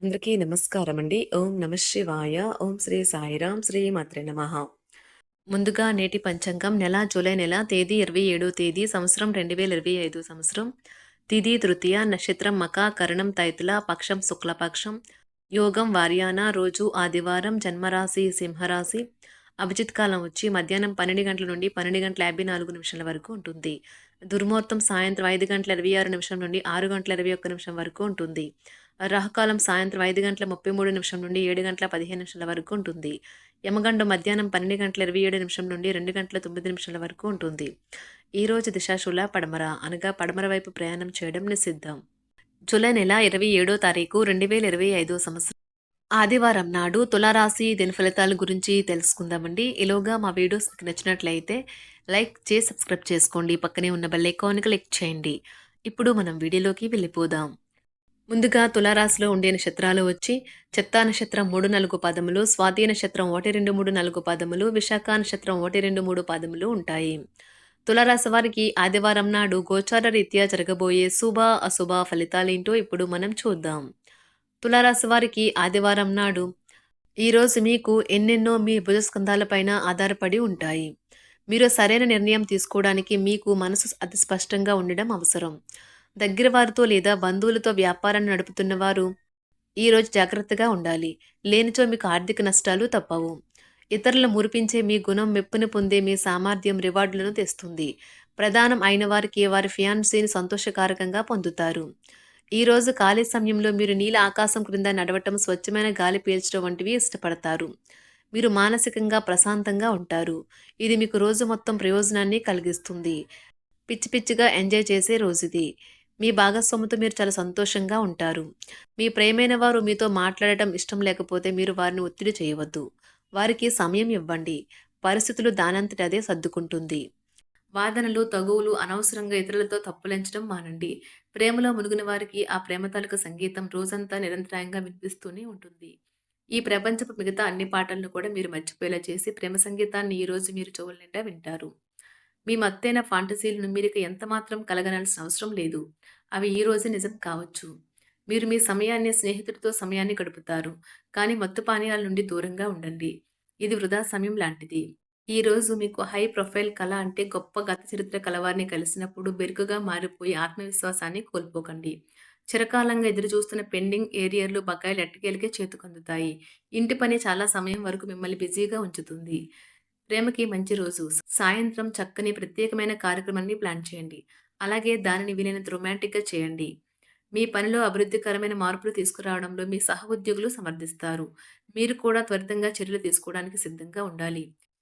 అందరికీ నమస్కారం అండి. ఓం నమ శివాయ. ఓం శ్రీ సాయిరాం. శ్రీ మాత్రే నమ ముందుగా నేటి పంచాంగం నెల జూలై నెల తేదీ 27 తేదీ సంవత్సరం 2025 సంవత్సరం తిది తృతీయ నక్షత్రం మక కరణం తైతుల పక్షం శుక్లపక్షం యోగం వార్యాన రోజు ఆదివారం జన్మరాశి సింహరాశి అభిజిత్ కాలం వచ్చి మధ్యాహ్నం పన్నెండు గంటల నుండి పన్నెండు గంటల యాభై నాలుగు నిమిషాల వరకు ఉంటుంది దుర్ముహూర్తం సాయంత్రం ఐదు గంటల ఇరవై ఆరు నిమిషం నుండి ఆరు గంటల ఇరవై ఒక్క నిమిషం వరకు ఉంటుంది రాహుకాలం సాయంత్రం ఐదు గంటల ముప్పై మూడు నిమిషం నుండి ఏడు గంటల పదిహేను నిమిషాల వరకు ఉంటుంది. యమగండం మధ్యాహ్నం పన్నెండు గంటల ఇరవై ఏడు నిమిషం నుండి రెండు గంటల తొమ్మిది నిమిషాల వరకు ఉంటుంది. ఈ రోజు పడమర అనగా పడమర వైపు ప్రయాణం చేయడం నిషిద్ధం. జూలై నెల ఇరవై ఏడో తారీఖు రెండు వేల ఇరవై ఐదో సంవత్సరం. ఆదివారం నాడు తులారాశి దిన ఫలితాల గురించి తెలుసుకుందామండి. ఈలోగా మా వీడియోస్ మీకు నచ్చినట్లయితే లైక్ చేసి సబ్స్క్రైబ్ చేసుకోండి. పక్కనే ఉన్న బెల్ ఐకాన్ క్లిక్ చేయండి. ఇప్పుడు మనం వీడియోలోకి వెళ్ళిపోదాం. ముందుగా తులారాశిలో ఉండే నక్షత్రాలు వచ్చి చెత్తా నక్షత్రం మూడు నాలుగు పాదములు స్వాతి నక్షత్రం ఒకటి రెండు మూడు నాలుగు పాదములు విశాఖ నక్షత్రం ఒకటి రెండు మూడు పాదములు ఉంటాయి. తులారాశి వారికి ఆదివారం నాడు గోచార రీత్యా జరగబోయే శుభ అశుభ ఫలితాలేంటో ఇప్పుడు మనం చూద్దాం. తులారాశి వారికి ఆదివారం నాడు ఈరోజు మీకు ఎన్నెన్నో మీ భుజస్కంధాలపైన ఆధారపడి ఉంటాయి. మీరు సరైన నిర్ణయం తీసుకోవడానికి మీకు మనసు అతి స్పష్టంగా ఉండడం అవసరం. దగ్గర వారితో లేదా బంధువులతో వ్యాపారాన్ని నడుపుతున్న వారు ఈరోజు జాగ్రత్తగా ఉండాలి. లేనిచో మీకు ఆర్థిక నష్టాలు తప్పవు. ఇతరులను మురిపించే మీ గుణం మెప్పుని పొందే మీ సామర్థ్యం రివార్డులను తెస్తుంది. ప్రధానం అయిన వారికి వారి ఫియాన్సీని సంతోషకారకంగా పొందుతారు. ఈరోజు ఖాళీ సమయంలో మీరు నీల ఆకాశం క్రింద నడవటం స్వచ్ఛమైన గాలి పీల్చడం వంటివి ఇష్టపడతారు. మీరు మానసికంగా ప్రశాంతంగా ఉంటారు. ఇది మీకు రోజు మొత్తం ప్రయోజనాన్ని కలిగిస్తుంది. పిచ్చి పిచ్చిగా ఎంజాయ్ చేసే రోజుది. మీ భాగస్వామితో మీరు చాలా సంతోషంగా ఉంటారు. మీ ప్రేమైన వారు మీతో మాట్లాడటం ఇష్టం లేకపోతే మీరు వారిని ఒత్తిడి చేయవద్దు. వారికి సమయం ఇవ్వండి. పరిస్థితులు దానంతటి అదే సర్దుకుంటుంది. వాదనలు తగువులు అనవసరంగా ఇతరులతో తప్పులెంచడం మానండి. ప్రేమలో మునిగిన వారికి ఆ ప్రేమ తాలూకు సంగీతం రోజంతా నిరంతరాయంగా వినిపిస్తూనే ఉంటుంది. ఈ ప్రపంచపు మిగతా అన్ని పాటలను కూడా మీరు మర్చిపోయేలా చేసి ప్రేమ సంగీతాన్ని ఈ రోజు మీరు చెవుల నిండా వింటారు. మీ మత్తైన ఫాంటసీలను మీరు ఎంతమాత్రం ఎంత మాత్రం కలగనాల్సిన అవసరం లేదు. అవి ఈ రోజు నిజం కావచ్చు. మీరు మీ సమయాన్ని స్నేహితుడితో సమయాన్ని గడుపుతారు. కానీ మత్తు పానీయాల నుండి దూరంగా ఉండండి. ఇది వృధా సమయం లాంటిది. ఈరోజు మీకు హై ప్రొఫైల్ కళ అంటే గొప్ప గత చరిత్ర కలవారిని కలిసినప్పుడు బెరుకుగా మారిపోయి ఆత్మవిశ్వాసాన్ని కోల్పోకండి. చిరకాలంగా ఎదురు చూస్తున్న పెండింగ్ ఏరియర్లు బకాయిలు ఎట్టకేలకే చేతుకందుతాయి. ఇంటి పని చాలా సమయం వరకు మిమ్మల్ని బిజీగా ఉంచుతుంది. ప్రేమకి మంచి రోజు. సాయంత్రం చక్కని ప్రత్యేకమైన కార్యక్రమాన్ని ప్లాన్ చేయండి. అలాగే దానిని వీలైనంత రొమాంటిక్గా చేయండి. మీ పనిలో అభివృద్ధికరమైన మార్పులు తీసుకురావడంలో మీ సహ ఉద్యోగులు సమర్థిస్తారు. మీరు కూడా త్వరితంగా చర్యలు తీసుకోవడానికి సిద్ధంగా ఉండాలి.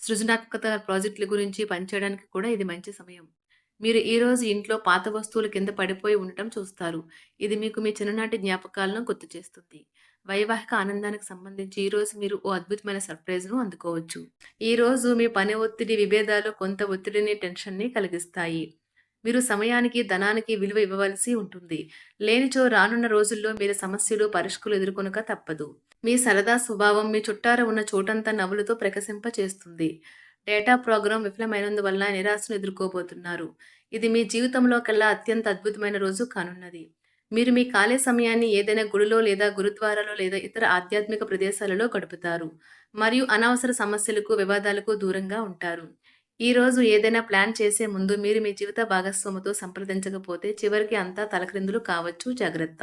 సృజనాత్మకత ప్రాజెక్టుల గురించి పనిచేయడానికి కూడా ఇది మంచి సమయం. మీరు ఈ రోజు ఇంట్లో పాత వస్తువుల కింద పడిపోయి ఉండటం చూస్తారు. ఇది మీకు మీ చిన్ననాటి జ్ఞాపకాలను గుర్తు చేస్తుంది. వైవాహిక ఆనందానికి సంబంధించి ఈరోజు మీరు ఓ అద్భుతమైన సర్ప్రైజ్ను అందుకోవచ్చు. ఈ రోజు మీ పని ఒత్తిడి విభేదాలు కొంత ఒత్తిడిని టెన్షన్ని కలిగిస్తాయి. మీరు సమయానికి ధనానికి విలువ ఇవ్వవలసి ఉంటుంది. లేనిచో రానున్న రోజుల్లో మీరు సమస్యలు పరిష్కులు ఎదుర్కొనక తప్పదు. మీ సరదా స్వభావం మీ చుట్టార ఉన్న చోటంతా నవ్వులతో ప్రకశింప చేస్తుంది డేటా ప్రోగ్రాం విఫలమైనందువల్ల నిరాశను ఎదుర్కోబోతున్నారు. ఇది మీ జీవితంలో కల్లా అత్యంత అద్భుతమైన రోజు కానున్నది. మీరు మీ ఖాళీ సమయాన్ని ఏదైనా గుడిలో లేదా గురుద్వారాలో లేదా ఇతర ఆధ్యాత్మిక ప్రదేశాలలో గడుపుతారు. మరియు అనవసర సమస్యలకు వివాదాలకు దూరంగా ఉంటారు. ఈ రోజు ఏదైనా ప్లాన్ చేసే ముందు మీరు మీ జీవిత భాగస్వామితో సంప్రదించకపోతే చివరికి అంతా తలక్రిందులు కావచ్చు. జాగ్రత్త.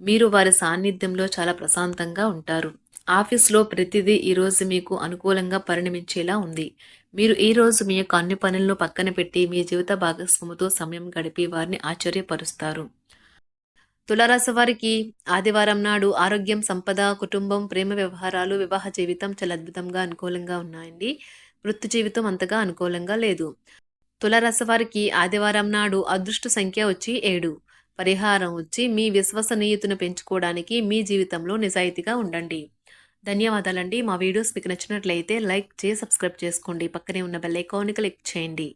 మీరు వారి సాన్నిధ్యంలో చాలా ప్రశాంతంగా ఉంటారు. ఆఫీస్లో ప్రతిదీ ఈరోజు మీకు అనుకూలంగా పరిణమించేలా ఉంది. మీరు ఈ రోజు మీ యొక్క అన్ని పనులను పక్కన పెట్టి మీ జీవిత భాగస్వామితో సమయం గడిపి వారిని ఆశ్చర్యపరుస్తారు. తులారాశి వారికి ఆదివారం నాడు ఆరోగ్యం సంపద కుటుంబం ప్రేమ వ్యవహారాలు వివాహ జీవితం చాలా అద్భుతంగా అనుకూలంగా ఉన్నాయండి. వృత్తి జీవితం అంతగా అనుకూలంగా లేదు. తులారాశి వారికి ఆదివారం నాడు అదృష్ట సంఖ్య వచ్చి ఏడు. పరిహారం వచ్చి మీ విశ్వసనీయతను పెంచుకోవడానికి మీ జీవితంలో నిజాయితీగా ఉండండి. ధన్యవాదాలండి. మా వీడియోస్ మీకు నచ్చినట్లయితే లైక్ చేసి సబ్స్క్రైబ్ చేసుకోండి. పక్కనే ఉన్న బెల్ ఐకాన్ని క్లిక్ చేయండి.